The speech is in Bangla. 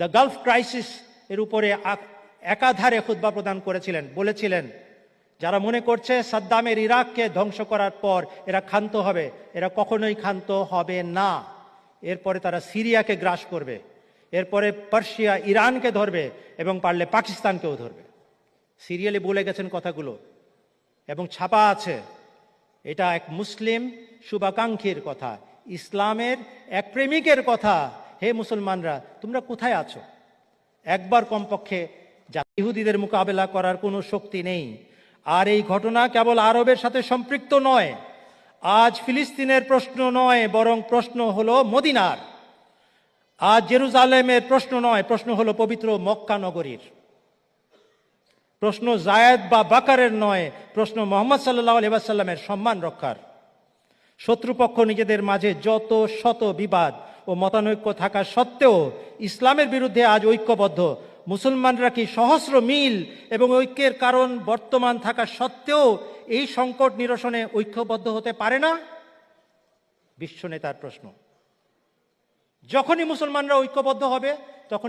দ্য গালফ ক্রাইসিস এর উপরে একাধারে খুতবা প্রদান করেছিলেন, বলেছিলেন, যারা মনে করছে সাদ্দামের ইরাককে ধ্বংস করার পর এরা ক্ষান্ত হবে, এরা কখনোই ক্ষান্ত হবে না। এরপরে তারা সিরিয়াকে গ্রাস করবে, এরপরে পার্সিয়া ইরানকে ধরবে এবং পারলে পাকিস্তানকেও ধরবে। সিরিয়ালে বলে গেছেন কথাগুলো, এবং ছাপা আছে, এটা এক মুসলিম শুভাকাঙ্ক্ষীর কথা, ইসলামের এক প্রেমিকের কথা হে মুসলমানরা, তোমরা কোথায় আছো? একবার কমপক্ষে ইহুদিদের মোকাবেলা করার কোনো শক্তি নেই। আর এই ঘটনা কেবল আরবের সাথে সম্পৃক্ত নয়, আজ ফিলিস্তিনের প্রশ্ন নয়, বরং প্রশ্ন হলো মদিনার। আজ জেরুজালেমের প্রশ্ন নয়, প্রশ্ন হলো পবিত্র মক্কা নগরীর। প্রশ্ন জায়েদ বা বাকারের নয়, প্রশ্ন মোহাম্মদ সাল্লাহ আলিবাসাল্লামের সম্মান রক্ষার। শত্রুপক্ষ নিজেদের মাঝে যত শত বিবাদ ও মতানৈক্য থাকা সত্ত্বেও ইসলামের বিরুদ্ধে আজ ঐক্যবদ্ধ। মুসলমানরা কি সহস্র মিল এবং ঐক্যের কারণ বর্তমান থাকা সত্ত্বেও এই সংকট নিরসনে ঐক্যবদ্ধ হতে পারে না? বিশ্ব নেতার প্রশ্ন। যখনই মুসলমানরা ঐক্যবদ্ধ হবে, তখনই